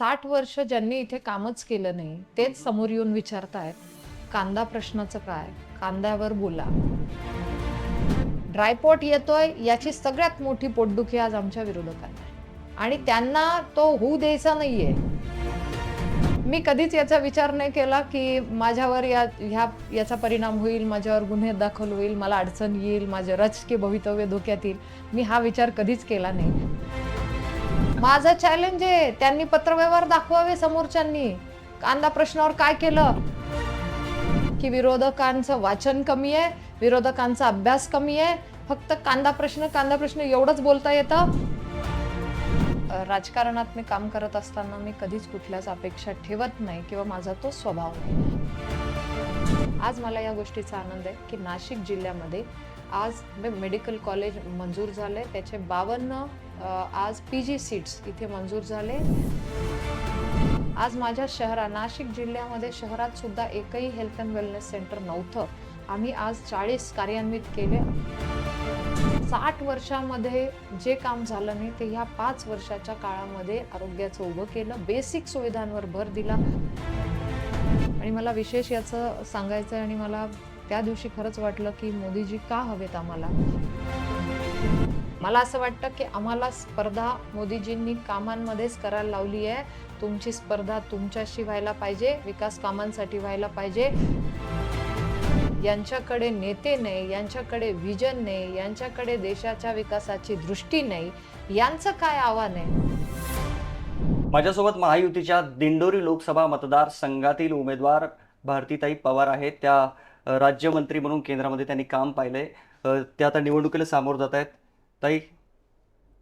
साठ वर्ष ज्यांनी इथे कामच केलं नाही तेच समोर येऊन विचारतायत कांदा प्रश्नाचं काय? कांद्यावर बोला. ड्रायपॉट येतोय याची सगळ्यात मोठी पोटदुखी आज आमच्या विरोधकांना आहे. आणि त्यांना तो होऊ द्यायचा नाहीये. मी कधीच याचा विचार नाही केला की माझ्यावर या ह्या याचा परिणाम होईल माझ्यावर गुन्हे दाखल होईल मला अडचण येईल माझे राजकीय भवितव्य धोक्यात येईल. मी हा विचार कधीच केला नाही. माझं चॅलेंज आहे. त्यांनी पत्रव्यवहार दाखवावे समोरच्यांनी. कांदा प्रश्नावर काय केलं? की विरोधकांचं वाचन कमी आहे विरोधकांचा अभ्यास कमी आहे. फक्त कांदा प्रश्न कांदा प्रश्न एवढंच बोलता येतं. राजकारणात मी काम करत असताना मी कधीच कुठल्याच अपेक्षा ठेवत नाही किंवा माझा तो स्वभाव नाही. आज मला या गोष्टीचा आनंद आहे की नाशिक जिल्ह्यामध्ये आज मेडिकल कॉलेज मंजूर झाले त्याचे बावन्न आज पी जी सीट्स इथे मंजूर झाले. आज माझ्या शहरा नाशिक जिल्ह्यामध्ये शहरात सुद्धा एकही हेल्थ अँड वेलनेस सेंटर नव्हतं. आम्ही आज चाळीस कार्यान्वित केले. साठ वर्षामध्ये जे काम झालं नाही ते ह्या पाच वर्षाच्या काळामध्ये आरोग्याचं उभं केलं बेसिक सुविधांवर भर दिला. आणि मला विशेष याचं सांगायचं आहे आणि मला त्या दिवशी खरंच वाटलं की मोदीजी का हवेत आम्हाला? मला असं वाटतं की आम्हाला स्पर्धा मोदीजींनी कामांमध्येच करायला लावली आहे. तुमची स्पर्धा तुमच्याशी व्हायला पाहिजे विकास कामांसाठी व्हायला पाहिजे. यांच्याकडे नेते नाही यांच्याकडे विजन नाही यांच्याकडे देशाच्या विकासाची दृष्टी नाही. यांचं काय आव्हान आहे? माझ्यासोबत महायुतीच्या दिंडोरी लोकसभा मतदारसंघातील उमेदवार भारतीताई पवार आहेत. त्या राज्यमंत्री म्हणून केंद्रामध्ये त्यांनी काम पाहिलंय. त्या आता निवडणुकीला सामोरं जात आहेत. ताई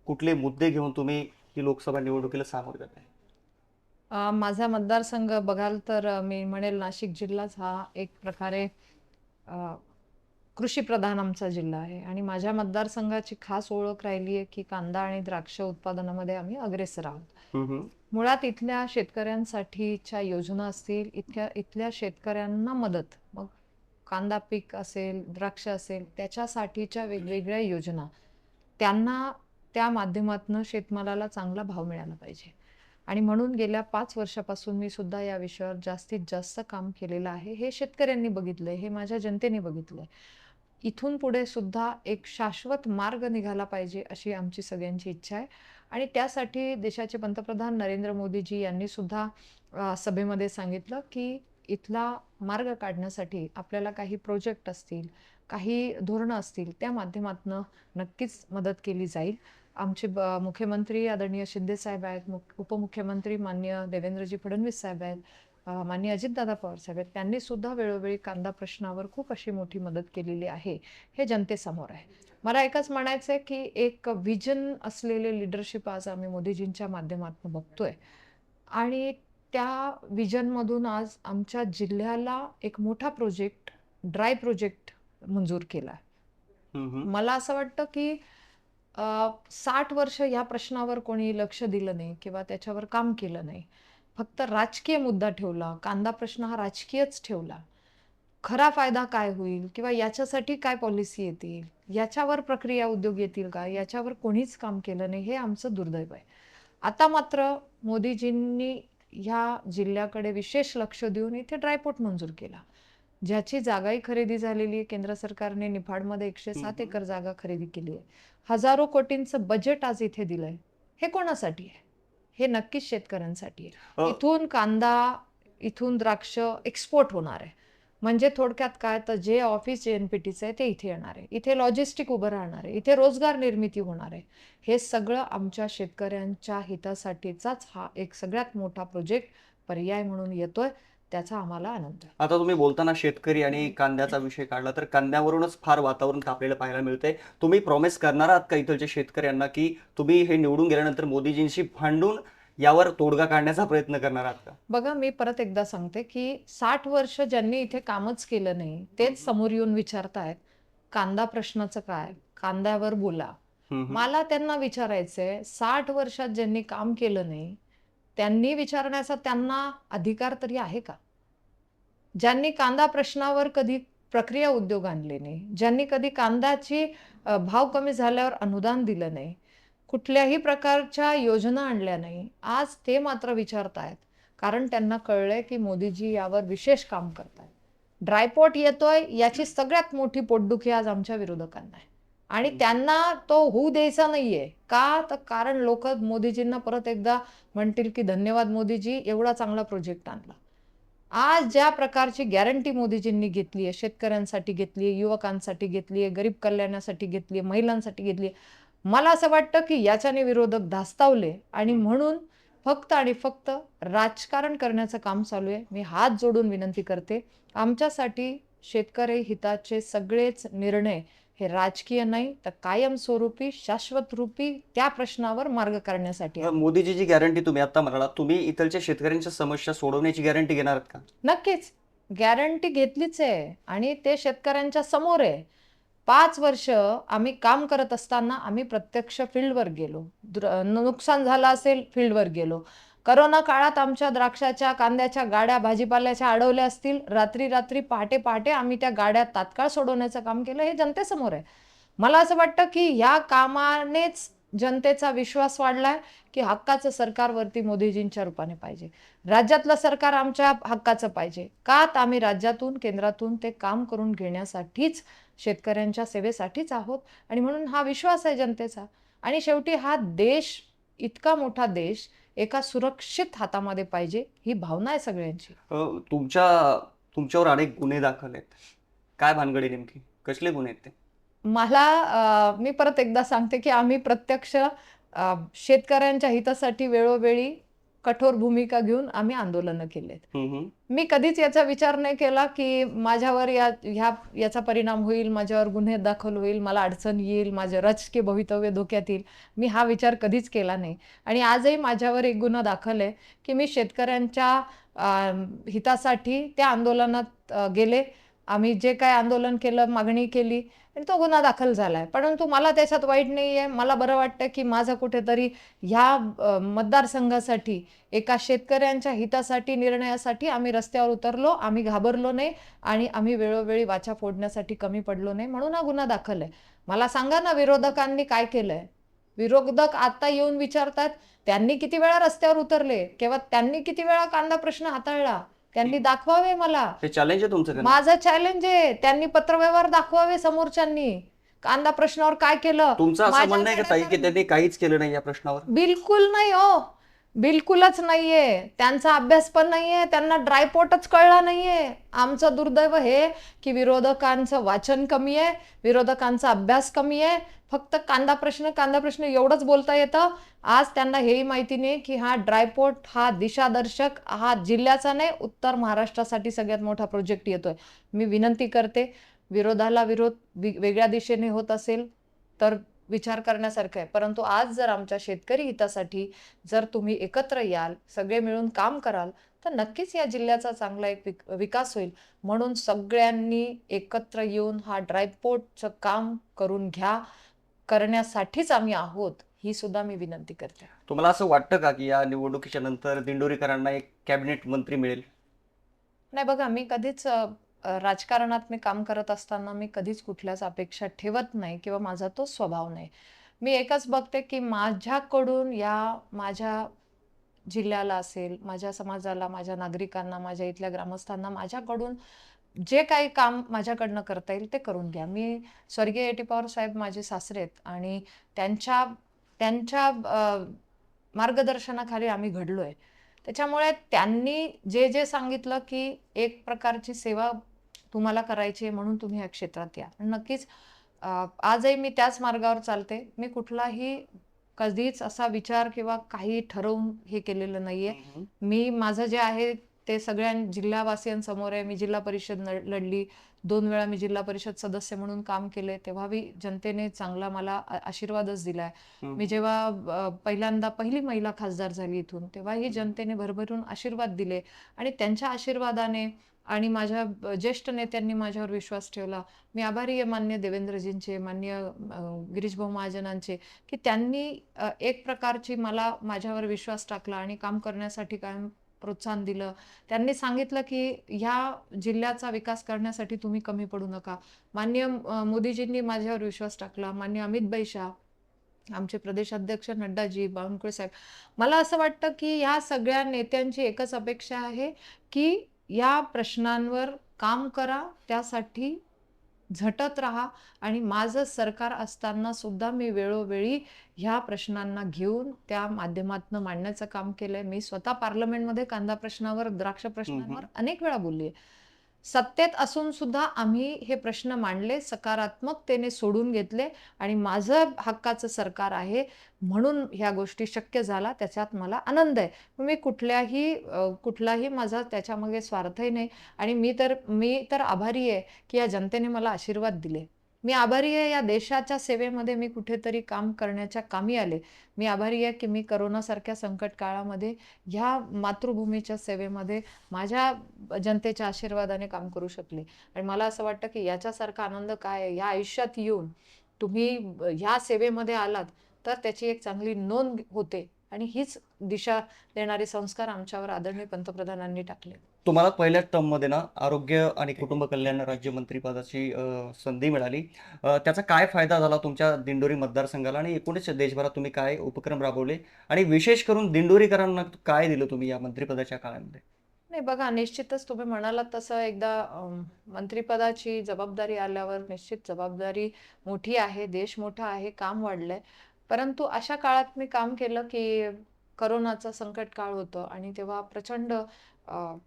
कुठले मुद्दे घेऊन तुम्ही ही लोकसभा निवडणुकीला सामोरं जात आहे? माझा मतदारसंघ बघाल तर मी म्हणेल नाशिक जिल्हाच हा एक प्रकारे कृषीप्रधान आमचा जिल्हा आहे. आणि माझ्या मतदारसंघाची खास ओळख राहिली आहे की कांदा आणि द्राक्ष उत्पादनामध्ये आम्ही अग्रेसर आहोत. मुळात इथल्या शेतकऱ्यांसाठीच्या योजना असतील इथल्या इथल्या शेतकऱ्यांना मदत मग कांदा पीक असेल द्राक्ष असेल त्याच्यासाठीच्या वेगवेगळ्या योजना. त्यांना त्या माध्यमातून शेतमालाला चांगला भाव मिळाला पाहिजे. आणि म्हणून गेल्या पाच वर्षापासून मी सुद्धा या विषयावर जास्तीत जास्त काम केलेलं आहे. हे शेतकऱ्यांनी बघितलंय हे माझ्या जनतेने बघितलंय. इथून पुढे सुद्धा एक शाश्वत मार्ग निघाला पाहिजे अशी आमची सगळ्यांची इच्छा आहे. आणि त्यासाठी देशाचे पंतप्रधान नरेंद्र मोदीजी यांनी सुद्धा सभेमध्ये सांगितलं की इथला मार्ग काढण्यासाठी आपल्याला काही प्रोजेक्ट असतील काही धोरणं असतील त्या माध्यमातून नक्कीच मदत केली जाईल. आमचे ब मुख्यमंत्री आदरणीय शिंदे साहेब आहेत मुख उपमुख्यमंत्री मान्य देवेंद्रजी फडणवीस साहेब आहेत मान्य अजितदादा पवार साहेब आहेत. त्यांनी सुद्धा वेळोवेळी कांदा प्रश्नावर खूप अशी मोठी मदत केलेली आहे हे जनतेसमोर आहे. मला एकच म्हणायचं आहे की एक विजन असलेले लिडरशिप आज आम्ही मोदीजींच्या माध्यमातून बघतोय. आणि त्या विजनमधून आज आमच्या जिल्ह्याला एक मोठा प्रोजेक्ट ड्राय प्रोजेक्ट मंजूर केला. मला असं वाटतं की साठ वर्ष या प्रश्नावर कोणी लक्ष दिलं नाही किंवा त्याच्यावर काम केलं नाही. फक्त राजकीय मुद्दा ठेवला कांदा प्रश्न हा राजकीयच ठेवला. खरा फायदा काय होईल किंवा याच्यासाठी काय पॉलिसी येतील? याच्यावर प्रक्रिया उद्योग येतील का? याच्यावर कोणीच काम केलं नाही हे आमचं दुर्दैव आहे. आता मात्र मोदीजींनी ह्या जिल्ह्याकडे विशेष लक्ष देऊन इथे ड्रायपोर्ट मंजूर केला. ज्याची जागाही खरेदी झालेली आहे. केंद्र सरकारने निफाडमध्ये एकशे सात. एकर जागा खरेदी केली आहे. हजारो कोटींचं बजेट आज इथे दिलंय. हे कोणासाठी आहे? हे नक्कीच शेतकऱ्यांसाठी आहे. इथून कांदा इथून द्राक्ष एक्सपोर्ट होणार आहे. म्हणजे थोडक्यात काय तर जे ऑफिस जे एन पी टीचं आहे ते इथे येणार आहे. इथे लॉजिस्टिक उभं राहणार आहे. इथे रोजगार निर्मिती होणार आहे. हे सगळं आमच्या शेतकऱ्यांच्या हितासाठीचाच हा एक सगळ्यात मोठा प्रोजेक्ट पर्याय म्हणून येतोय. त्याचा आम्हाला आनंद आता तुम्ही बोलताना शेतकरी आणि कांद्याचा विषय काढला तर कांद्यावरूनच फार वातावरण तापलेलं पाहायला मिळतंय. तुम्ही प्रॉमिस करणार आहात का इथलच्या शेतकऱ्यांना की तुम्ही हे निवडून गेल्यानंतर मोदीजींशी भांडून यावर तोडगा काढण्याचा प्रयत्न करणार आहात का? बघा मी परत एकदा सांगते की साठ वर्ष ज्यांनी इथे कामच केलं नाही तेच समोर येऊन विचारतायत कांदा प्रश्नाचं काय? कांद्यावर बोला. मला त्यांना विचारायचंय साठ वर्षात ज्यांनी काम केलं नाही त्यांनी विचारण्याचा त्यांना अधिकार तरी आहे का? ज्यांनी कांदा प्रश्नावर कधी प्रक्रिया उद्योग आणले नाही ज्यांनी कधी कांद्याची भाव कमी झाल्यावर अनुदान दिलं नाही कुठल्याही प्रकारच्या योजना आणल्या नाही. आज ते मात्र विचारतायत. कारण त्यांना कळलंय की मोदीजी यावर विशेष काम करतायत. ड्रायपोर्ट येतोय याची सगळ्यात मोठी पोटदुखी आज आमच्या विरोधकांना आहे. आणि त्यांना तो होऊ द्यायचा नाहीये. का? तर कारण लोक मोदीजींना परत एकदा म्हणतील की धन्यवाद मोदीजी एवढा चांगला प्रोजेक्ट आणला. आज ज्या प्रकारची गॅरंटी मोदीजींनी घेतली आहे शेतकऱ्यांसाठी घेतली आहे युवकांसाठी घेतली आहे गरीब कल्याणासाठी घेतली आहे महिलांसाठी घेतली आहे मला असं वाटतं की याच्याने विरोधक धास्तावले आणि म्हणून फक्त आणि फक्त राजकारण करण्याचं काम चालू आहे. मी हात जोडून विनंती करते आमच्यासाठी शेतकरी हिताचे सगळेच निर्णय हे राजकीय नाही तर कायमस्वरूपी शाश्वत रूपी त्या प्रश्नावर मार्ग काढण्यासाठी. मोदीजी जी गॅरंटी तुम्ही आता म्हणाला तुम्ही इथलच्या शेतकऱ्यांच्या समस्या सोडवण्याची गॅरंटी घेणार का? नक्कीच. गॅरंटी घेतलीच आहे आणि ते शेतकऱ्यांच्या समोर आहे. पाच वर्ष आम्ही काम करत असताना आम्ही प्रत्यक्ष फील्डवर गेलो. नुकसान झालं असेल फील्डवर गेलो. करोना काळात आमच्या द्राक्षाच्या कांद्याच्या गाड्या भाजीपाल्याच्या अडवल्या असतील. रात्री रात्री पहाटे पहाटे आम्ही त्या गाड्या तात्काळ सोडवण्याचं काम केलं. हे जनतेसमोर आहे. मला असं वाटतं की ह्या कामानेच जनतेचा विश्वास वाढलाय की हक्काचं सरकारवरती मोदीजींच्या रूपाने पाहिजे. राज्यातलं सरकार आमच्या हक्काचं पाहिजे. का तर आम्ही राज्यातून केंद्रातून ते काम करून घेण्यासाठीच शेतकऱ्यांच्या सेवेसाठीच आहोत. आणि म्हणून हा विश्वास आहे जनतेचा. आणि शेवटी हा देश इतका मोठा देश एका सुरक्षित हातामध्ये पाहिजे ही भावना आहे सगळ्यांची. तुमच्या तुमच्यावर अनेक गुन्हे दाखल आहेत. काय भानगडी नेमकी? कसले गुन्हे आहेत ते? मला मी परत एकदा सांगते की आम्ही प्रत्यक्ष शेतकऱ्यांच्या हितासाठी वेळोवेळी कठोर भूमिका घेऊन आम्ही आंदोलनं केलेत. मी कधीच याचा विचार नाही केला की माझ्यावर या ह्या याचा परिणाम होईल माझ्यावर गुन्हे दाखल होईल मला अडचण येईल माझं राजकीय भवितव्य धोक्यात येईल. मी हा विचार कधीच केला नाही. आणि आजही माझ्यावर एक गुन्हा दाखल आहे की मी शेतकऱ्यांच्या हितासाठी त्या आंदोलनात गेले. आम्ही जे काय आंदोलन केलं मागणी केली आणि तो गुन्हा दाखल झाला आहे परंतु मला त्याच्यात वाईट नाही आहे मला बरं वाटतं की माझं कुठेतरी ह्या मतदारसंघासाठी एका शेतकऱ्यांच्या हितासाठी निर्णयासाठी आम्ही रस्त्यावर उतरलो आम्ही घाबरलो नाही आणि आम्ही वेळोवेळी वाचा फोडण्यासाठी कमी पडलो नाही म्हणून हा गुन्हा दाखल आहे. मला सांगा ना विरोधकांनी काय केलं आहे विरोधक आता येऊन विचारतात त्यांनी किती वेळा रस्त्यावर उतरले? किंवा त्यांनी किती वेळा कांदा प्रश्न हाताळला? त्यांनी दाखवावे मला. हे चॅलेंज आहे तुमचं? माझं चॅलेंज आहे. त्यांनी पत्रव्यवहार दाखवावे समोरच्यांनी. कांदा प्रश्नावर काय केलं? तुमचं असं माझ्या म्हणणं आहे का ताई की त्यांनी काहीच केलं नाही या प्रश्नावर? बिलकुल नाही हो. बिलकुलच नाहीये. त्यांचा अभ्यास पण नाहीये. त्यांना ड्रायपोर्टच कळला नाहीये. आमचं दुर्दैव हे की विरोधकांचं वाचन कमी आहे विरोधकांचा अभ्यास कमी आहे फक्त कांदा प्रश्न कांदा प्रश्न एवढंच बोलता येतं. आज त्यांना हेही माहिती नाही की हा ड्रायपोर्ट हा दिशादर्शक हा जिल्ह्याचा नाही उत्तर महाराष्ट्रासाठी सगळ्यात मोठा प्रोजेक्ट येतोय. मी विनंती करते विरोधाला विरोध वि- वेगळ्या दिशेने होत असेल तर विचार करण्यासारखं आहे. परंतु आज जर आमच्या शेतकरी हितासाठी जर तुम्ही एकत्र याल सगळे मिळून काम कराल तर नक्कीच या जिल्ह्याचा चांगला एक विक- विकास होईल. म्हणून सगळ्यांनी एकत्र येऊन हा ड्रायपोर्टचं काम करून घ्या. करण्यासाठीच आम्ही आहोत ही सुद्धा मी विनंती करते. तुम्हाला असं वाटतं का की या निवडणुकीच्या नंतर दिंडोरीकरांना एक कॅबिनेट मंत्री मिळेल? नाही बघा मी कधीच राजकारणात मी काम करत असताना मी कधीच कुठल्याच अपेक्षा ठेवत नाही किंवा माझा तो स्वभाव नाही. मी एकच बघते की माझ्याकडून या माझ्या जिल्ह्याला असेल माझ्या समाजाला माझ्या नागरिकांना माझ्या इथल्या ग्रामस्थांना माझ्याकडून जे काही काम माझ्याकडनं करता येईल ते करून घ्या. मी स्वर्गीय एटी पवार साहेब माझे सासरे आहेत आणि त्यांच्या त्यांच्या मार्गदर्शनाखाली आम्ही घडलो आहे त्याच्यामुळे त्यांनी जे जे सांगितलं की एक प्रकारची सेवा तुम्हाला करायची आहे म्हणून तुम्ही या क्षेत्रात या. नक्कीच आजही मी त्याच मार्गावर चालते. मी कुठलाही कधीच असा विचार किंवा काही ठरवून हे केलेलं नाहीये. मी माझं जे आहे ते सगळ्या जिल्हावासियांसमोर आहे. मी जिल्हा परिषद लढली. दोन वेळा मी जिल्हा परिषद सदस्य म्हणून काम केले. तेव्हा बी जनतेने चांगला मला आशीर्वादच दिलाय. मी जेव्हा पहिल्यांदा पहिली महिला खासदार झाली इथून तेव्हाही जनतेने भरभरून आशीर्वाद दिले. आणि त्यांच्या आशीर्वादाने आणि माझ्या ज्येष्ठ नेत्यांनी माझ्यावर विश्वास ठेवला. मी आभारी आहे मान्य देवेंद्रजींचे मान्य गिरीशभाऊ महाजनांचे की त्यांनी एक प्रकारची मला माझ्यावर विश्वास टाकला आणि काम करण्यासाठी कायम प्रोत्साहन दिलं. त्यांनी सांगितलं की ह्या जिल्ह्याचा विकास करण्यासाठी तुम्ही कमी पडू नका. मान्य मोदीजींनी माझ्यावर विश्वास टाकला. मान्य अमित भाई शाह आमचे प्रदेशाध्यक्ष नड्डाजी बावनकुळे साहेब. मला असं वाटतं की ह्या सगळ्या नेत्यांची एकच अपेक्षा आहे की या प्रश्नांवर काम करा. त्यासाठी झटत राहा आणि माझं सरकार असताना सुद्धा मी वेळोवेळी ह्या प्रश्नांना घेऊन त्या माध्यमातून मांडण्याचं काम केलंय. मी स्वतः पार्लमेंटमध्ये कांदा प्रश्नावर द्राक्ष प्रश्नांवर अनेक वेळा बोलली आहे सत्तेत असून सुद्धा आम्ही हे प्रश्न मांडले सकारात्मकतेने सोडून घेतले आणि माझं हक्काचं सरकार आहे म्हणून ह्या गोष्टी शक्य झाला त्याच्यात मला आनंद आहे. मी कुठल्याही कुठलाही माझा त्याच्यामागे स्वार्थही नाही आणि मी तर मी तर आभारी आहे की या जनतेने मला आशीर्वाद दिले. मी आभारी आहे या देशाच्या सेवेमध्ये मी कुठेतरी काम करण्याच्या कामी आले. मी आभारी आहे की मी करोनासारख्या संकट काळामध्ये ह्या मातृभूमीच्या सेवेमध्ये माझ्या जनतेच्या आशीर्वादाने काम करू शकले. आणि मला असं वाटतं की याच्यासारखा आनंद काय आहे? या आयुष्यात येऊन तुम्ही ह्या सेवेमध्ये आलात तर त्याची एक चांगली नोंद होते. आणि हीच दिशा देणारे संस्कार आमच्यावर आदरणीय पंतप्रधानांनी टाकले तुम्हाला पहिल्या टर्ममध्ये ना आरोग्य आणि कुटुंब कल्याण राज्यमंत्रीपदाची संधी मिळाली. त्याचा काय फायदा झाला तुमच्या दिंडोरी मतदारसंघाला आणि एकूणच देशभरात तुम्ही काय उपक्रम राबवले? आणि विशेष करून दिंडोरीकरांना काय दिलं तुम्ही या मंत्रिपदाच्या काळामध्ये? नाही बघा निश्चितच तुम्ही म्हणालात तसं एकदा मंत्रीपदाची मंत्रिपदाची जबाबदारी आल्यावर निश्चित जबाबदारी मोठी आहे देश मोठा आहे काम वाढलंय. परंतु अशा काळात मी काम केलं की करोनाचं संकट काळ होतं आणि तेव्हा प्रचंड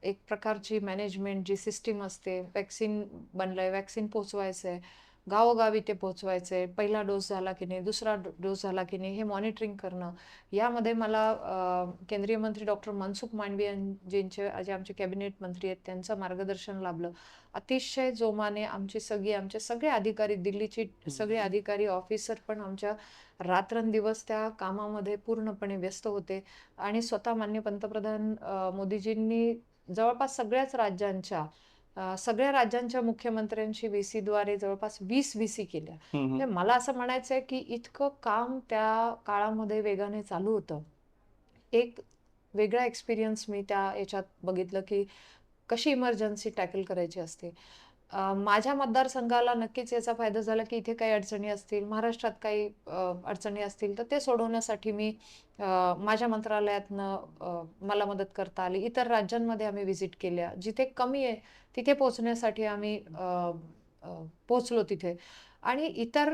एक प्रकारची मॅनेजमेंट जी सिस्टीम असते वॅक्सिन बनलंय वॅक्सिन पोचवायचंय. गावोगावी ते पोचवायचंय पहिला डोस झाला की नाही दुसरा डोस झाला की नाही हे मॉनिटरिंग करणं. यामध्ये मला केंद्रीय मंत्री डॉक्टर मनसुख मांडवी यांचे जे आमचे कॅबिनेट मंत्री आहेत त्यांचं मार्गदर्शन लाभलं. अतिशय जोमाने आमची सगळी आमचे सगळे अधिकारी दिल्लीची सगळे अधिकारी ऑफिसर पण आमच्या रात्रंदिवस त्या कामामध्ये पूर्णपणे व्यस्त होते. आणि स्वतः मान्य पंतप्रधान मोदीजींनी जवळपास सगळ्याच राज्यांच्या सगळ्या राज्यांच्या मुख्यमंत्र्यांशी व्ही सीद्वारे जवळपास वीस व्ही सी केल्या. म्हणजे. मला असं म्हणायचं आहे की इतकं काम त्या काळामध्ये वेगाने चालू होतं. एक वेगळा एक्सपिरियन्स मी त्या याच्यात बघितलं की कशी इमर्जन्सी टॅकल करायची असते. माझ्या मतदारसंघाला नक्कीच याचा फायदा झाला की इथे काही अडचणी असतील महाराष्ट्रात काही अडचणी असतील तर ते सोडवण्यासाठी मी माझ्या मंत्रालयातनं मला मदत करता आली. इतर राज्यांमध्ये आम्ही व्हिजिट केल्या. जिथे कमी आहे तिथे पोहोचण्यासाठी आम्ही पोचलो तिथे. आणि इतर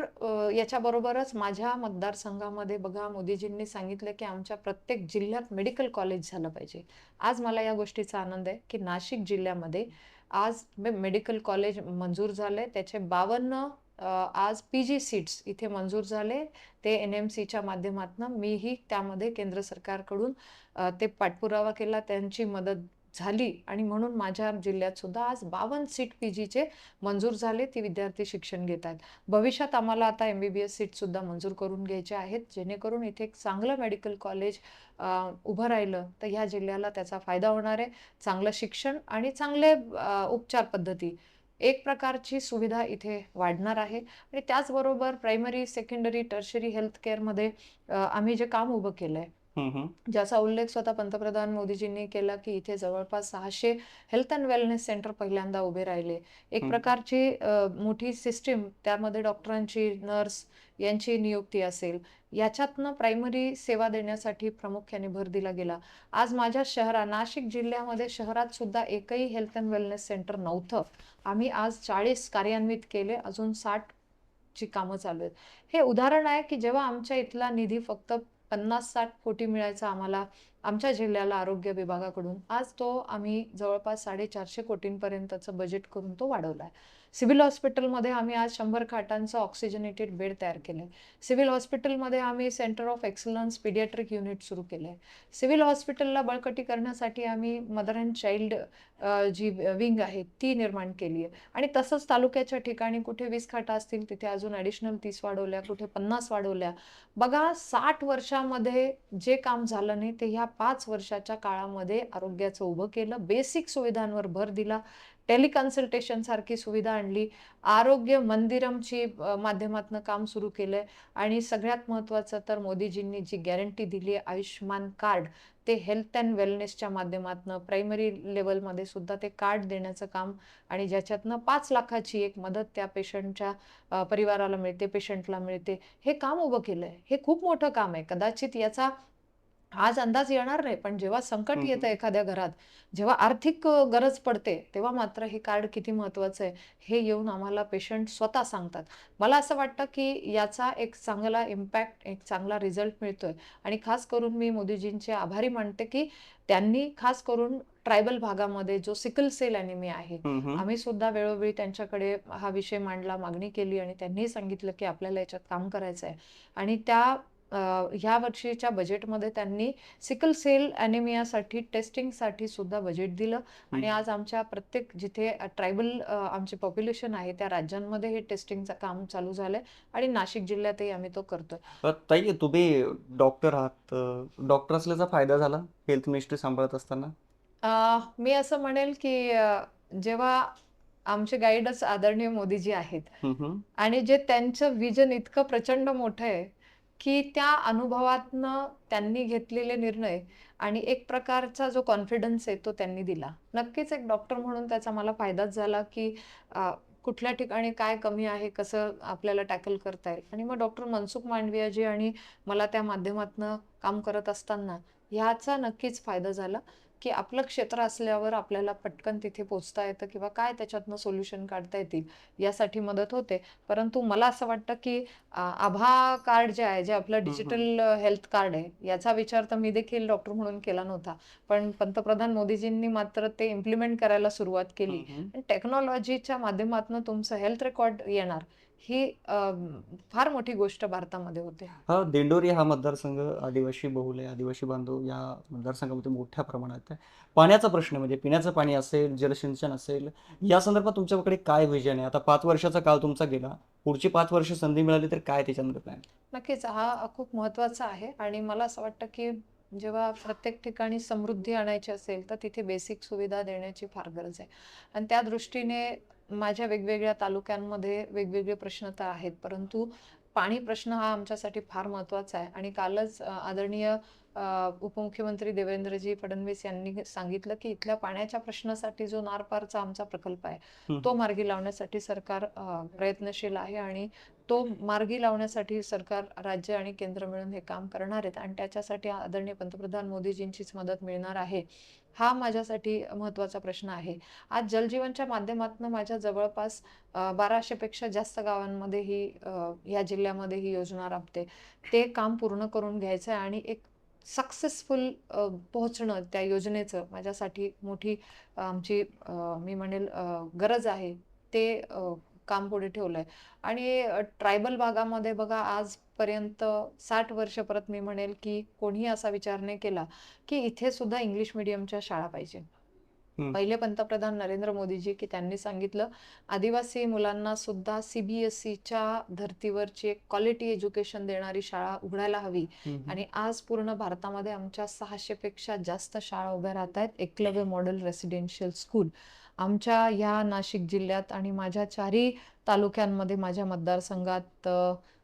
याच्याबरोबरच माझ्या मतदारसंघामध्ये बघा मोदीजींनी सांगितलं की आमच्या प्रत्येक जिल्ह्यात मेडिकल कॉलेज झालं पाहिजे. आज मला या गोष्टीचा आनंद आहे की नाशिक जिल्ह्यामध्ये आज मेडिकल कॉलेज मंजूर झाले. त्याचे बावन्न आज पी जी सीट्स इथे मंजूर झाले. ते एन एम सीच्या माध्यमातून मीही त्यामध्ये केंद्र सरकारकडून ते पाठपुरावा केला. त्यांची मदत झाली. आणि म्हणून माझ्या जिल्ह्यात सुद्धा आज बावन्न सीट पी जीचे मंजूर झाले. ती विद्यार्थी शिक्षण घेत आहेत. भविष्यात आम्हाला आता एम बी बी एस सीटसुद्धा मंजूर करून घ्यायचे आहेत. जेणेकरून इथे एक चांगलं मेडिकल कॉलेज उभं राहिलं तर ह्या जिल्ह्याला त्याचा फायदा होणार आहे. चांगलं शिक्षण आणि चांगले उपचार पद्धती. एक प्रकारची सुविधा इथे वाढणार आहे. आणि त्याचबरोबर प्रायमरी सेकंडरी टर्शरी हेल्थ केअरमध्ये आम्ही जे काम उभं केलं आहे ज्याचा उल्लेख स्वतः पंतप्रधान मोदीजींनी केला की इथे जवळपास सहाशे हेल्थ अँड वेलनेस सेंटर पहिल्यांदा उभे राहिले. एक. प्रकारची मोठी सिस्टीम त्यामध्ये डॉक्टरांची नर्स यांची नियुक्ती असेल. याच्यातनं प्रायमरी सेवा देण्यासाठी प्रामुख्याने भर दिला गेला. आज माझ्या शहरा नाशिक जिल्ह्यामध्ये शहरात सुद्धा एकही हेल्थ अँड वेलनेस सेंटर नव्हतं. आम्ही आज चाळीस कार्यान्वित केले अजून साठ ची कामं चालू आहेत. हे उदाहरण आहे की जेव्हा आमच्या इथला निधी फक्त पन्नास साठ कोटी मिळायचा आम्हाला. आमच्या जिल्ह्याला आरोग्य विभागाकडून आज तो आम्ही जवळपास साडेचारशे कोटींपर्यंतचं बजेट करून तो वाढवला आहे सिव्हिल हॉस्पिटलमध्ये आम्ही आज शंभर खाटांचं ऑक्सिजनेटेड बेड तयार केलं आहे सिव्हिल हॉस्पिटलमध्ये आम्ही centre of excellence paediatric unit सुरू केलं आहे सिव्हिल हॉस्पिटलला बळकटी करण्यासाठी आम्ही मदर अँड चाइल्ड जी विंग आहे ती निर्माण केली आहे. आणि तसंच तालुक्याच्या ठिकाणी कुठे वीस खाटा असतील तिथे अजून ॲडिशनल तीस वाढवल्या कुठे पन्नास वाढवल्या. बघा साठ वर्षामध्ये जे काम झालं नाही ते ह्या पाच वर्षाच्या काळामध्ये आरोग्याचं उभं केलं. बेसिक सुविधांवर भर दिला. टेलिकन्सल्टेशन सारखी सुविधा आणली. आरोग्य मंदिरमची माध्यमातून काम सुरू केलंय. आणि सगळ्यात महत्त्वाचं तर मोदीजींनी जी गॅरंटी दिली आहे आयुष्यमान कार्ड ते हेल्थ अँड वेलनेसच्या माध्यमातून प्रायमरी लेवलमध्ये सुद्धा ते कार्ड देण्याचं काम आणि ज्याच्यातनं पाच लाखाची एक मदत त्या पेशंटच्या परिवाराला मिळते पेशंटला मिळते. हे काम उभं केलंय. हे खूप मोठं काम आहे. कदाचित याचा आज अंदाज येणार नाही पण जेव्हा संकट. येतं एखाद्या घरात जेव्हा आर्थिक गरज पडते तेव्हा मात्र हे कार्ड किती महत्वाचं आहे हे येऊन आम्हाला पेशंट स्वतः सांगतात मला असं वाटतं की याचा एक चांगला इम्पॅक्ट एक चांगला रिझल्ट मिळतोय आणि खास करून मी मोदीजींचे आभारी मानते की त्यांनी खास करून ट्रायबल भागामध्ये जो सिकल सेल अॅनिमिया आहे. आम्ही सुद्धा वेळोवेळी त्यांच्याकडे हा विषय मांडला मागणी केली आणि त्यांनी सांगितलं की आपल्याला याच्यात काम करायचं आहे आणि त्या ह्या वर्षीच्या बजेटमध्ये त्यांनी सिकल सेल अॅनिमियासाठी टेस्टिंगसाठी सुद्धा बजेट दिलं. आणि आज आमच्या प्रत्येक जिथे ट्रायबल आमचे पॉप्युलेशन आहे त्या राज्यांमध्ये हे टेस्टिंगचं काम चालू झालंय. आणि नाशिक जिल्ह्यातही आम्ही तो करतोय. ताई तुम्ही डॉक्टर आहात. डॉक्टर असल्याचा फायदा झाला हेल्थ मिनिस्ट्री सांभाळत असताना? मी असं म्हणेल की जेव्हा आमचे गाईडच आदरणीय मोदीजी आहेत. आणि जे त्यांचं विजन इतकं प्रचंड मोठं आहे की त्या अनुभवातनं त्यांनी घेतलेले निर्णय आणि एक प्रकारचा जो कॉन्फिडन्स आहे तो त्यांनी दिला. नक्कीच एक डॉक्टर म्हणून त्याचा मला फायदाच झाला की कुठल्या ठिकाणी काय कमी आहे कसं आपल्याला टॅकल करता येईल. आणि मग डॉक्टर मनसुख मांडवियाजी आणि मला त्या माध्यमातनं काम करत असताना ह्याचा नक्कीच फायदा झाला. की आपलं क्षेत्र असल्यावर आपल्याला पटकन तिथे पोचता येतं किंवा काय त्याच्यातनं सोल्युशन काढता येतील यासाठी मदत होते. परंतु मला असं वाटतं की आभा कार्ड जे आहे जे आपलं. डिजिटल हेल्थ कार्ड आहे याचा विचार तर मी देखील डॉक्टर म्हणून केला नव्हता. पण पंतप्रधान मोदीजींनी मात्र ते इम्प्लिमेंट करायला सुरुवात केली. टेक्नॉलॉजीच्या माध्यमातून तुमचं हेल्थ रेकॉर्ड येणार. ही फार मोठी गोष्ट भारतामध्ये होते. हा दिंडोरी हा मतदारसंघ आदिवासी बहुल आहे आदिवासी बांधव या मतदारसंघामध्ये मोठ्या प्रमाणात आहे. पाण्याचा प्रश्न म्हणजे पिण्याचं पाणी असेल जलसिंचन असेल या संदर्भात तुमच्याकडे काय विजन आहे? आता पाच वर्षाचा काळ तुमचा गेला पुढची पाच वर्ष संधी मिळाली तर काय त्याच्यामध्ये प्लॅन नक्कीच हा खूप महत्त्वाचा आहे आणि मला असं वाटतं की जेव्हा प्रत्येक ठिकाणी समृद्धी आणायची असेल तर तिथे बेसिक सुविधा देण्याची फार गरज आहे. आणि त्या दृष्टीने माझ्या वेगवेगळ्या तालुक्यांमध्ये वेगवेगळे प्रश्न तर आहेत परंतु पाणी प्रश्न हा आमच्यासाठी फार महत्त्वाचा आहे. आणि कालच आदरणीय उपमुख्यमंत्री देवेंद्रजी फडणवीस यांनी सांगितलं की इथल्या पाण्याच्या प्रश्नासाठी जो नारपारचा आमचा प्रकल्प आहे तो मार्गी लावण्यासाठी सरकार प्रयत्नशील आहे आणि तो मार्गी लावण्यासाठी सरकार राज्य आणि केंद्र मिळून हे काम करणार आहेत आणि त्याच्यासाठी आदरणीय पंतप्रधान मोदीजींचीच मदत मिळणार आहे हा माझ्यासाठी महत्त्वाचा प्रश्न आहे. आज जलजीवनच्या माध्यमातून माझ्या जवळपास अ, बाराशेपेक्षा जास्त गावांमध्ये ही या जिल्ह्यामध्ये ही योजना राबते. ते काम पूर्ण करून घ्यायचं आहे आणि एक सक्सेसफुल पोहोचणं त्या योजनेचं माझ्यासाठी मोठी आमची मी म्हणेल गरज आहे ते काम पुढे ठेवलंय. आणि ट्रायबल भागामध्ये बघा आजपर्यंत साठ वर्ष परत मी म्हणेल की कोणीही असा विचार नाही केला की इथे सुद्धा इंग्लिश मिडियमच्या शाळा पाहिजे. पहिले पंतप्रधान नरेंद्र मोदीजी की त्यांनी सांगितलं आदिवासी मुलांना सुद्धा सीबीएसईच्या धर्तीवरची एक क्वालिटी एज्युकेशन देणारी शाळा उघडायला हवी. आणि आज पूर्ण भारतामध्ये आमच्या सहाशे पेक्षा जास्त शाळा उभ्या राहत आहेत एकलव्य मॉडेल रेसिडेन्शियल स्कूल आमच्या ह्या नाशिक जिल्ह्यात आणि माझ्या चारही तालुक्यांमध्ये माझ्या मतदारसंघात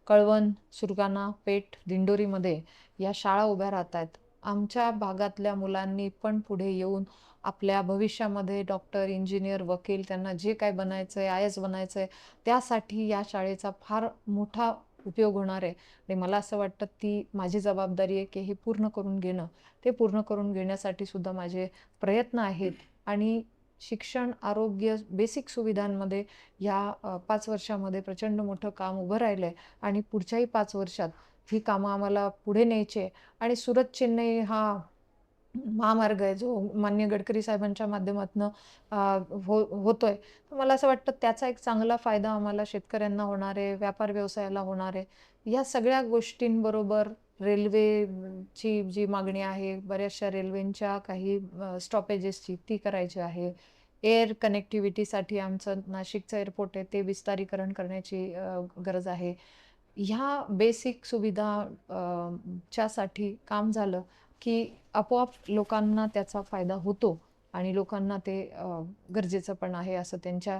कळवण सुरगाणा पेठ दिंडोरीमध्ये या शाळा उभ्या राहत आहेत आमच्या भागातल्या मुलांनी पण पुढे येऊन आपल्या भविष्यामध्ये डॉक्टर इंजिनियर वकील त्यांना जे काय बनायचं आहे आय एस बनायचं आहे त्यासाठी या शाळेचा फार मोठा उपयोग होणार आहे. आणि मला असं वाटतं ती माझी जबाबदारी आहे की हे पूर्ण करून घेणं. ते पूर्ण करून घेण्यासाठी सुद्धा माझे प्रयत्न आहेत. आणि शिक्षण आरोग्य बेसिक सुविधांमध्ये या पाच वर्षामध्ये प्रचंड मोठं काम उभं राहिलं आहे आणि पुढच्याही पाच वर्षात ही कामं आम्हाला पुढे न्यायची आणि सुरत चेन्नई हा महामार्ग आहे जो मान्य गडकरी साहेबांच्या माध्यमातून हो होतोय. तर मला असं वाटतं त्याचा एक चांगला फायदा आम्हाला शेतकऱ्यांना होणार आहे व्यापार व्यवसायाला होणार आहे. या सगळ्या गोष्टींबरोबर रेल्वेची जी मागणी आहे बऱ्याचशा रेल्वेंच्या काही स्टॉपेजेसची ती करायची आहे. एअर कनेक्टिव्हिटीसाठी आमचं नाशिकचं एअरपोर्ट आहे ते विस्तारीकरण करण्याची गरज आहे. ह्या बेसिक सुविधा च्यासाठी काम झालं की आपोआप लोकांना त्याचा फायदा होतो आणि लोकांना ते गरजेचं पण आहे असं त्यांच्या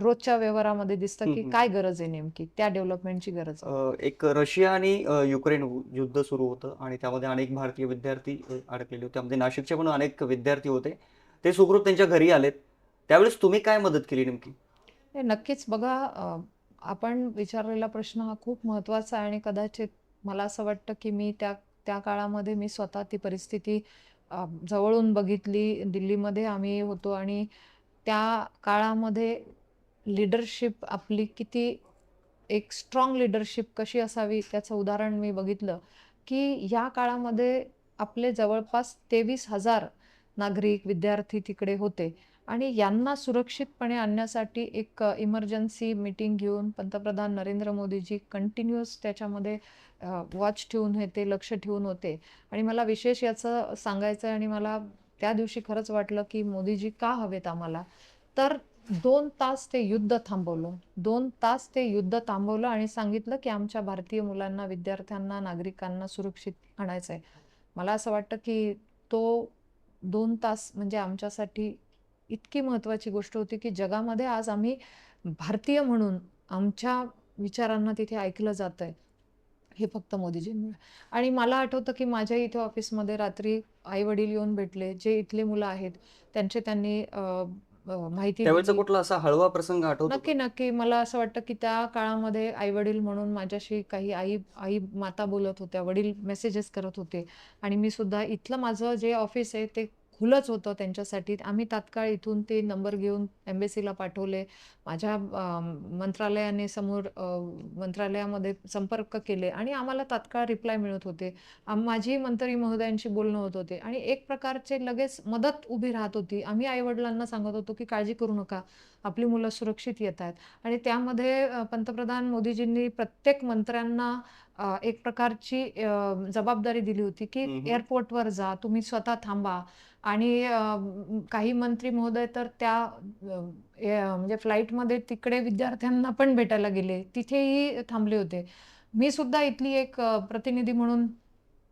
रोजच्या व्यवहारामध्ये दिसतं की. काय गरज आहे नेमकी त्या डेव्हलपमेंटची गरज एक रशिया आणि युक्रेन युद्ध सुरू होतं आणि त्यामध्ये अनेक भारतीय विद्यार्थी अडकलेले होते. त्यामध्ये नाशिकचे पण अनेक विद्यार्थी होते. ते सुखरूप त्यांच्या घरी आलेत. त्यावेळेस तुम्ही काय मदत केली नेमकी? नक्कीच. बघा आपण विचारलेला प्रश्न हा खूप महत्त्वाचा आहे आणि कदाचित मला असं वाटतं की मी त्या त्या काळामध्ये मी स्वतः ती परिस्थिती जवळून बघितली. दिल्लीमध्ये आम्ही होतो आणि त्या काळामध्ये लिडरशिप आपली किती एक स्ट्रॉंग लिडरशिप कशी असावी त्याचं उदाहरण मी बघितलं की या काळामध्ये आपले जवळपास तेवीस हजार नागरिक विद्यार्थी तिकडे होते. आणि यांना सुरक्षितपणे आणण्यासाठी एक इमर्जन्सी मीटिंग घेऊन पंतप्रधान नरेंद्र मोदीजी कंटिन्युअस त्याच्यामध्ये वॉच ठेवून येते लक्ष ठेवून होते. आणि मला विशेष याचं सांगायचं आहे आणि मला त्या दिवशी खरंच वाटलं की मोदीजी का हवेत आम्हाला? तर दोन तास ते युद्ध थांबवलं. दोन तास ते युद्ध थांबवलं आणि सांगितलं की आमच्या भारतीय मुलांना विद्यार्थ्यांना नागरिकांना सुरक्षित आणायचं आहे मला असं वाटतं की तो दोन तास म्हणजे आमच्यासाठी इतकी महत्त्वाची गोष्ट होती की जगामध्ये आज आम्ही भारतीय म्हणून आमच्या विचारांना तिथे ऐकलं जात आहे हे फक्त मोदीजींमुळे आणि मला आठवतं की माझ्या इथे ऑफिसमध्ये रात्री आई वडील येऊन भेटले जे इथले मुलं आहेत त्यांचे त्यांनी माहिती. कुठला असा हळवा प्रसंग आठवतो नक्की नक्की. मला असं वाटतं की त्या काळामध्ये आई वडील म्हणून माझ्याशी काही आई आई माता बोलत होत्या वडील मेसेजेस करत होते. आणि मी सुद्धा इथलं माझं जे ऑफिस आहे ते खुलंच होतं त्यांच्यासाठी. आम्ही तात्काळ इथून ते नंबर घेऊन एम्बेसीला पाठवले. माझ्या मंत्रालयाने समोर मंत्रालयामध्ये संपर्क केले आणि आम्हाला तात्काळ रिप्लाय मिळत होते. माझी मंत्री महोदयांशी बोलणं होत होते आणि एक प्रकारचे लगेच मदत उभी राहत होती. आम्ही आईवडिलांना सांगत होतो की काळजी करू नका. आपली मुलं सुरक्षित येत आहेत आणि त्यामध्ये पंतप्रधान मोदीजींनी प्रत्येक मंत्र्यांना एक प्रकारची जबाबदारी दिली होती की. एअरपोर्टवर जा. तुम्ही स्वतः थांबा. आणि काही मंत्री महोदय तर त्या ए- म्हणजे फ्लाईटमध्ये तिकडे विद्यार्थ्यांना पण भेटायला गेले. तिथेही थांबले होते. मी सुद्धा इथली एक प्रतिनिधी म्हणून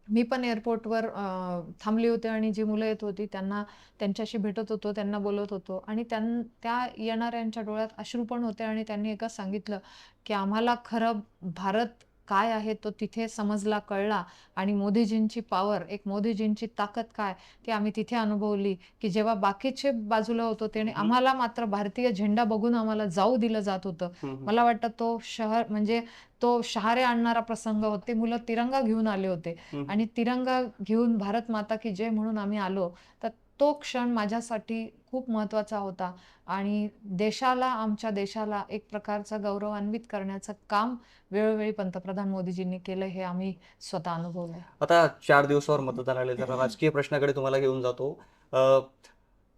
मी पण एअरपोर्टवर थांबले थांबली होते आणि जी मुलं येत होती त्यांना त्यांच्याशी भेटत होतो त्यांना बोलत होतो. आणि त्यां त्या येणाऱ्यांच्या डोळ्यात अश्रू पण होते आणि त्यांनी एकच सांगितलं की आम्हाला खरं भारत काय आहे तो तिथे समजला कळला आणि मोदीजींची पॉवर एक मोदीजींची ताकद काय ती आम्ही तिथे अनुभवली की जेव्हा बाकीचे बाजूला होत हम्म. आम्हाला मात्र भारतीय झेंडा बघून आम्हाला जाऊ दिलं जात होतं. मला वाटतं तो शहर म्हणजे तो शहारे आणणारा प्रसंग होते मुलं तिरंगा घेऊन आले होते. आणि तिरंगा घेऊन भारत माता की जय म्हणून आम्ही आलो तर तो क्षण माझ्यासाठी खूप महत्त्वाचा होता. आणि देशाला आमच्या देशाला एक प्रकारचा गौरवान्वित करण्याचं काम वेळोवेळी पंतप्रधान मोदीजींनी केलं हे आम्ही स्वतः अनुभवलं आता चार दिवसावर मतदान आले तर राजकीय प्रश्नाकडे तुम्हाला घेऊन जातो.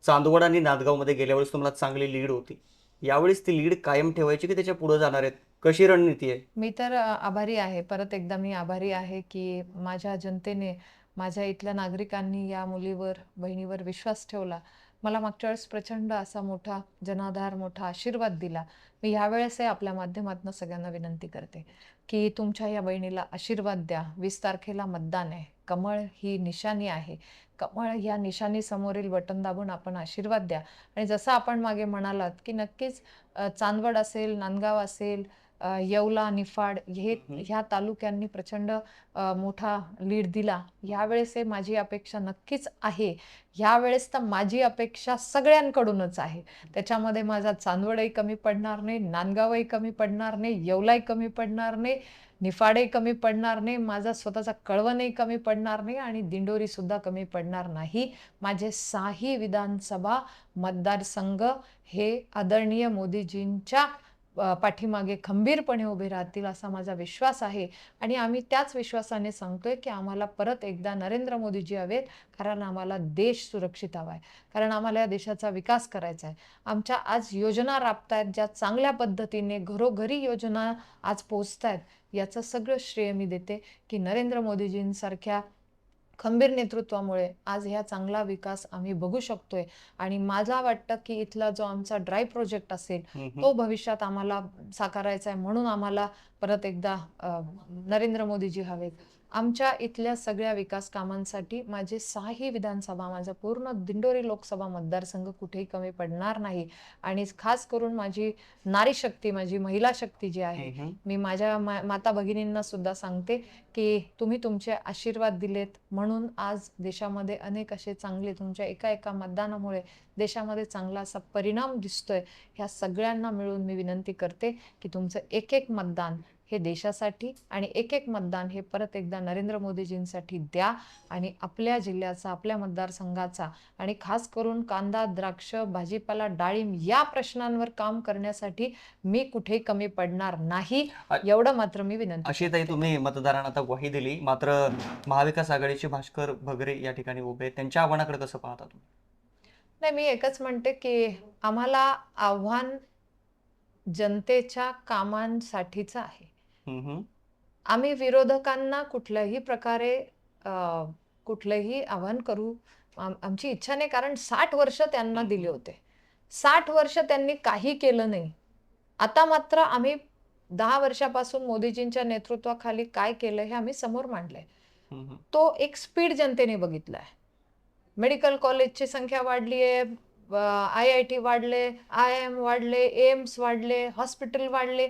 चांदवड आणि नांदगावमध्ये गेल्या वेळेस तुम्हाला चांगली लीड होती. यावेळेस ती लीड कायम ठेवायची की त्याच्या पुढे जाणार आहेत? कशी रणनीती आहे? मी तर आभारी आहे. परत एकदा मी आभारी आहे की माझ्या जनतेने माझ्या इथल्या नागरिकांनी या मुलीवर बहिणीवर विश्वास ठेवला. मला मागच्या वेळेस प्रचंड असा मोठा जनाधार मोठा आशीर्वाद दिला. मी ह्यावेळेसही आपल्या माध्यमातून सगळ्यांना विनंती करते की तुमच्या या बहिणीला आशीर्वाद द्या. वीस तारखेला मतदान आहे. कमळ ही निशाणी आहे. कमळ या निशाणी समोरील बटन दाबून आपण आशीर्वाद द्या. आणि जसं आपण मागे म्हणालात की नक्कीच चांदवड असेल नांदगाव असेल येवला निफाड हे. ह्या तालुक्यांनी प्रचंड मोठा लीड दिला. यावेळेस हे माझी अपेक्षा नक्कीच आहे. यावेळेस तर माझी अपेक्षा सगळ्यांकडूनच आहे. त्याच्यामध्ये माझा चांदवडही कमी पडणार नाही नांदगावही कमी पडणार नाही येवलाही कमी पडणार नाही निफाडही कमी पडणार नाही माझा स्वतःचा कळवणही कमी पडणार नाही आणि दिंडोरी सुद्धा कमी पडणार नाही. माझे सहाही विधानसभा मतदारसंघ हे आदरणीय मोदीजींच्या पाठीमागे खंबीरपणे उभे राहतील असा माझा विश्वास आहे. आणि आम्ही त्याच विश्वासाने सांगतोय की आम्हाला परत एकदा नरेंद्र मोदीजी हवेत कारण आम्हाला देश सुरक्षित हवा आहे. कारण आम्हाला या देशाचा विकास करायचा आहे. आमच्या आज योजना राबतायत ज्या चांगल्या पद्धतीने घरोघरी योजना आज पोचत आहेत याचं सगळं श्रेय मी देते की नरेंद्र मोदीजींसारख्या खंबीर नेतृत्वामुळे आज ह्या चांगला विकास आम्ही बघू शकतोय. आणि मला वाटतं की इथला जो आमचा ड्राईव्ह प्रोजेक्ट असेल. तो भविष्यात आम्हाला साकारायचा आहे. म्हणून आम्हाला परत एकदा नरेंद्र मोदीजी हवेत. आमच्या इथल्या सगळ्या विकास कामांसाठी माझे सहाही विधानसभा माझा पूर्ण दिंडोरी लोकसभा मतदारसंघ कुठेही कमी पडणार नाही. आणि खास करून माझी नारी शक्ती माझी महिला शक्ती जी आहे. मी माझ्या मा- माता भगिनींना सुद्धा सांगते की तुम्ही तुमचे आशीर्वाद दिलेत. म्हणून आज देशामध्ये अनेक असे चांगले तुमच्या एका एका मतदानामुळे देशामध्ये चांगला असा परिणाम दिसतोय. ह्या सगळ्यांना मिळून मी विनंती करते की तुमचं एक एक मतदान हे देशासाठी आणि एक एक मतदान हे परत एकदा नरेंद्र मोदीजींसाठी द्या आणि आपल्या जिल्ह्याचा आपल्या मतदारसंघाचा आणि खास करून कांदा द्राक्ष भाजीपाला डाळिंब या प्रश्नांवर काम करण्यासाठी मी कुठेही कमी पडणार नाही. एवढं मात्र मी विनंती अशी ताई तुम्ही मतदारांना आता ग्वाही दिली. मात्र महाविकास आघाडीचे भास्कर भगरे या ठिकाणी उभे त्यांच्या आव्हानाकडे कसं पाहता तुम्ही? नाही मी एकच म्हणते की आम्हाला आव्हान जनतेच्या कामांसाठीचं आहे. हम्म. आम्ही विरोधकांना कुठल्याही प्रकारे अ, कुठलंही आव्हान करू आम- आमची इच्छा नाही कारण साठ वर्ष त्यांना दिले होते साठ वर्ष त्यांनी काही केलं नाही आता मात्र आम्ही दहा वर्षापासून मोदीजींच्या नेतृत्वाखाली काय केलं हे आम्ही समोर मांडलंय हम्म. तो एक स्पीड जनतेने बघितलाय मेडिकल कॉलेजची संख्या वाढली आहे आय आय टी वाढले आय एम वाढले एम्स वाढले हॉस्पिटल वाढले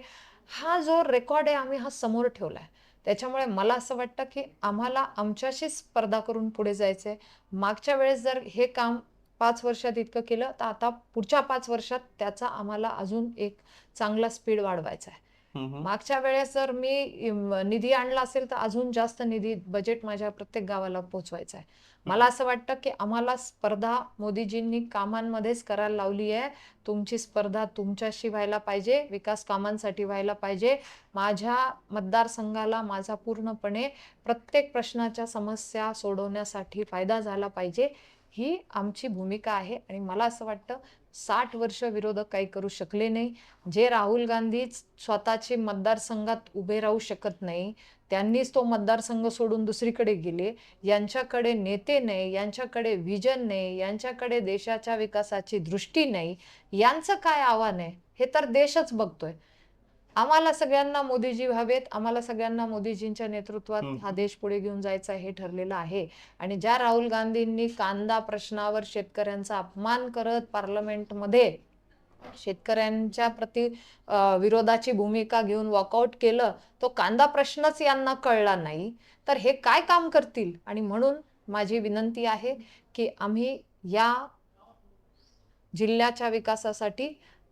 हा जो रेकॉर्ड आहे आम्ही हा समोर ठेवलाय. त्याच्यामुळे मला असं वाटतं की आम्हाला आमच्याशी स्पर्धा करून पुढे जायचंय. मागच्या वेळेस जर हे काम पाच वर्षात इतकं केलं तर आता पुढच्या पाच वर्षात त्याचा आम्हाला अजून एक चांगला स्पीड वाढवायचा आहे. मागच्या वेळेस जर मी निधी आणला असेल तर अजून जास्त निधी बजेट माझ्या प्रत्येक गावाला पोचवायचा आहे मला असं वाटतं की आम्हाला स्पर्धा मोदीजींनी कामांमध्येच करायला लावली आहे. तुमची स्पर्धा तुमच्याशी व्हायला पाहिजे विकास कामांसाठी व्हायला पाहिजे. माझ्या मतदारसंघाला माझा पूर्णपणे प्रत्येक प्रश्नाच्या समस्या सोडवण्यासाठी फायदा झाला पाहिजे. ही आमची भूमिका आहे. आणि मला असं वाटतं साठ वर्ष विरोधक काही करू शकले नाही. जे राहुल गांधी स्वतःचे मतदारसंघात उभे राहू शकत नाही त्यांनीच तो मतदारसंघ सोडून दुसरीकडे गेले. यांच्याकडे नेते नाही यांच्याकडे विजन नाही यांच्याकडे देशाच्या विकासाची दृष्टी नाही. यांचं काय आव्हान आहे? हे तर देशच बघतोय. आम्हाला सगळ्यांना मोदीजी व्हावेत आम्हाला सगळ्यांना मोदीजींच्या नेतृत्वात. हा देश पुढे घेऊन जायचा हे ठरलेलं आहे. आणि ज्या राहुल गांधींनी कांदा प्रश्नावर शेतकऱ्यांचा अपमान करत पार्लमेंटमध्ये शेतकऱ्यांच्या प्रति विरोधाची भूमिका घेऊन वॉकआउट केलं तो कांदा प्रश्नच यांना कळला नाही. तर हे काय काम करतील? आणि म्हणून माझी विनंती आहे की आम्ही या जिल्ह्याच्या विकासासाठी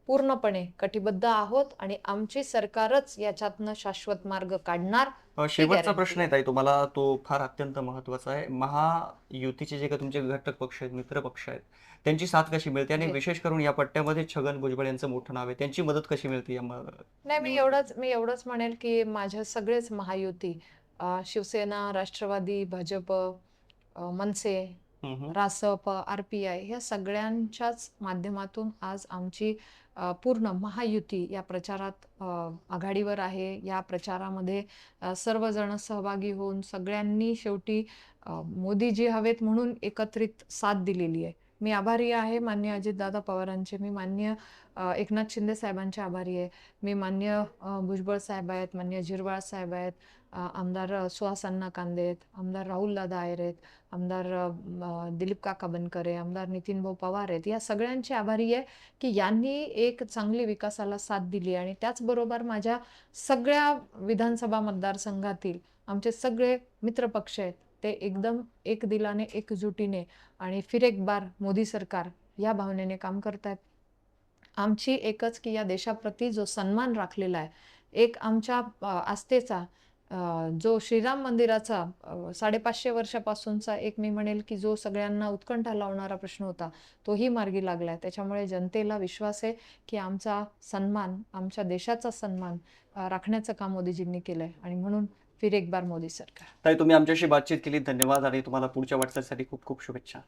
पूर्णपणे कटिबद्ध आहोत आणि आमची सरकारच याच्यातनं शाश्वत मार्ग काढणार शेवटचा प्रश्न आहे ताई तुम्हाला तो फार अत्यंत महत्त्वाचा आहे महायुतीचे जे काही तुमचे घटक पक्ष आहेत मित्र पक्ष आहेत त्यांची साथ कशी मिळते आणि. विशेष करून या पट्ट्यामध्ये छगन भुजबळ यांचं मोठं नाव आहे त्यांची मदत कशी मिळते नाही मी एवढंच मी एवढंच म्हणेल की माझ्या सगळेच Mahayuti Shivsena Rashtravadi Bhajap Manse. Rasap R P I ह्या सगळ्यांच्याच माध्यमातून आज आमची पूर्ण महायुती या प्रचारात आघाडीवर आहे. या प्रचारामध्ये सर्वजण सहभागी होऊन सगळ्यांनी शेवटी मोदीजी हवेत म्हणून एकत्रित साथ दिलेली आहे. मी आभारी आहे मान्य अजितदादा पवारांचे. मी मान्य एकनाथ शिंदे साहेबांचे आभारी आहे. मी मान्य भुजबळ साहेब आहेत मान्य झिरवाळ साहेब आहेत आमदार सुहास अण्णा कांदे आहेत आमदार राहुल दादा आयर आहेत आमदार दिलीप काका बनकरे आमदार नितीन भाऊ पवार आहेत. या सगळ्यांची आभारी आहे की यांनी एक चांगली विकासाला साथ दिली आणि त्याचबरोबर माझ्या सगळ्या विधानसभा मतदारसंघातील आमचे सगळे मित्रपक्ष आहेत. ते एकदम एक दिलाने एकजुटीने आणि फिर एक बार मोदी सरकार या भावनेने काम करतायत. आमची एकच की या देशाप्रती जो सन्मान राखलेला आहे एक आमच्या आस्थेचा जो श्रीराम मंदिराचा साडेपाचशे वर्षापासूनचा एक मी म्हणेल की जो सगळ्यांना उत्कंठा लावणारा प्रश्न होता तोही मार्गी लागलाय. त्याच्यामुळे जनतेला विश्वास आहे की आमचा सन्मान आमच्या देशाचा सन्मान राखण्याचं काम मोदीजींनी केलंय. आणि म्हणून फिर एक बार मोदी सरकार. ताई तुम्ही आमच्याशी बातचीत केली. धन्यवाद आणि तुम्हाला पुढच्या वाटचालीसाठी खूप खूप शुभेच्छा.